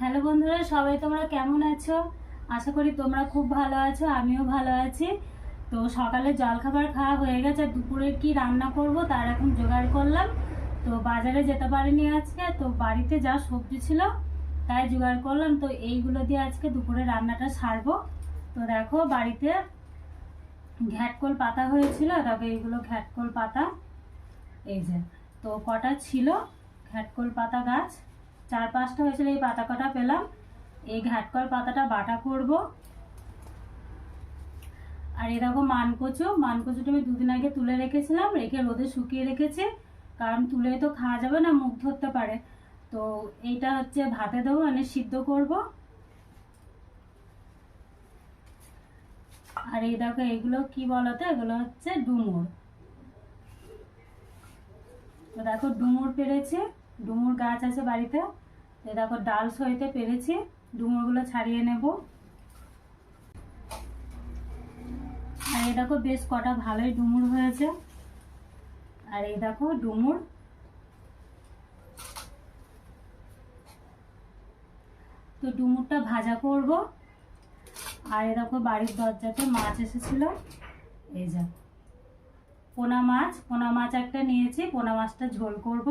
Hello বন্ধুরা, সবাই তোমরা কেমন আছো? আশা করি তোমরা খুব ভালো আছো, আমিও ভালো আছি। তো সকালে জলখাবার খাওয়া হয়ে গেছে আর দুপুরে কি রান্না করব তার এখন জোগাড় করলাম। তো বাজারে যেতে পারিনি আজকে, তো বাড়িতে যা সবজি ছিল তাই জোগাড় করলাম। তো এইগুলো দিয়ে আজকে দুপুরে রান্নাটা সারবো। তো দেখো বাড়িতে ঘ্যাটকোল পাতা হয়েছিল, তবে এইগুলো ঘ্যাটকোল পাতা, এই যে, তো কটা ছিল? ঘ্যাটকোল পাতা গাছ চার পাঁচটা হয়েছিল এই পাতা কটা পেলাম। এই ঘ্যাটকল পাতাটা বাটা করব। আর এই দেখো মানকচু, মানকচুটা আমি দুদিন আগে তুলে রেখেছিলাম, রেখে রোদে শুকিয়ে রেখেছি। কারণ তুলে তো খাওয়া যাবে না, মুখ ধরতে পারে। তো এইটা হচ্ছে ভাতে দেবো মানে সিদ্ধ করব। আর এই দেখো এগুলো কি বলতো, এগুলো হচ্ছে ডুমুর। তো দেখো ডুমুর পেরেছে। ডুমুর গাছ আছে বাড়িতে। তো দেখো, ডাল সইতে পেরেছি। ডুমুরগুলো ছাড়িয়ে নেব। আর এই দেখো, বেশ কটা ভালোই ডুমুর হয়েছে। আর এই দেখো, ডুমুর। তো ডুমুরটা ভাজা করব। আর এ দেখো, বাড়ির দরজাতে মাছ এসেছিল। এই যা, পোনা মাছ। পোনা মাছ একটা নিয়েছি, পোনা মাছটা ঝোল করব।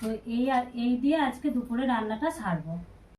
তো এই এই দিয়ে আজকে দুপুরে রান্নাটা সারবো।